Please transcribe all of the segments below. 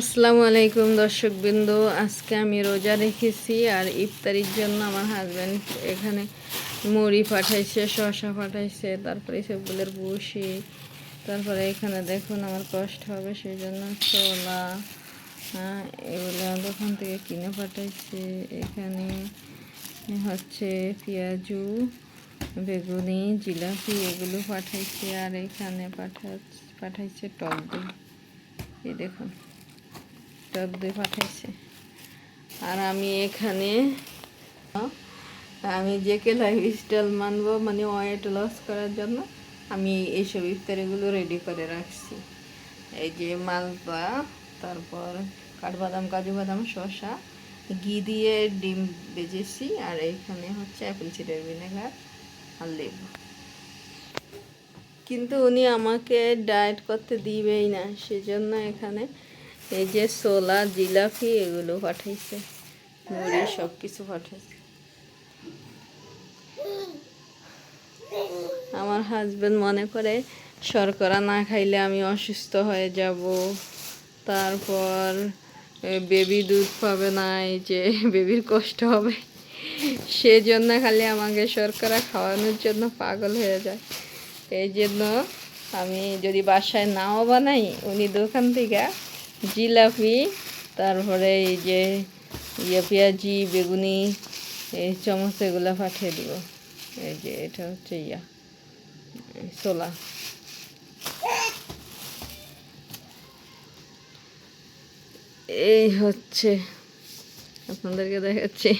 আসসালামু আলাইকুম দর্শক বিন্দু আজকে আমি রোজা রেখেছি আর ইফতারির জন্য আমার হাজব্যান্ড এখানে মুড়ি পাঠাইছে শসা পাঠাইছে তারপরে সবগুলোর বসি তারপরে এখানে দেখুন আমার কষ্ট হবে সেই জন্য ছোলা হ্যাঁ, এগুলো দোকান থেকে কিনে পাঠাইছে। এখানে হচ্ছে পেঁয়াজু বেগুনি জিলাপি এগুলো পাঠাইছে আর এখানে পাঠা পাঠাইছে টক দই। এই দেখুন। টক দই পাঠাইছে। আর আমি এখানে, আমি যে কে লাইফ স্টাইল মানবো মানে ওয়েট লস করার জন্য আমি এইসব ইফতারিগুলো রেডি করে রাখছি। এই যে মালপা তারপর কাঠবাদাম, কাজু বাদাম, শসা, ঘি দিয়ে ডিম বেজেছি আর এইখানে হচ্ছে অ্যাপেল সিডার ভিনেগার আর লেবু। কিন্তু উনি আমাকে ডায়েট করতে দিবেই না, সেজন্য এখানে এই যে সোলা জিলাপি, এগুলো পাঠাইছে। মুড়ি সব কিছু পাঠাইছে। আমার হাজবেন্ড মনে করে, শর্করা না খাইলে আমি অসুস্থ হয়ে যাব। তারপর বেবি দুধ পাবে না, এই যে বেবির কষ্ট হবে। সেজন্য খালি আমাকে শর্করা খাওয়ানোর জন্য পাগল হয়ে যায়। এই জন্য আমি যদি বাসায় নাও বানাই, উনি দোকান থেকে জিলাপি, তারপরে এই যে ইয়ে পেঁয়াজি, বেগুনি, এই চামচ এগুলো পাঠিয়ে দিব। এই যে এটা হচ্ছে ইয়া ছোলা। এই হচ্ছে আপনাদেরকে দেখাচ্ছি।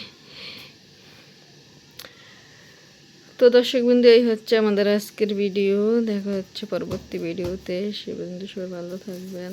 তো দর্শক বিন্দু, এই হচ্ছে আমাদের আজকের ভিডিও। দেখা হচ্ছে পরবর্তী ভিডিওতে। সে বিন্দু সবাই ভালো থাকবেন।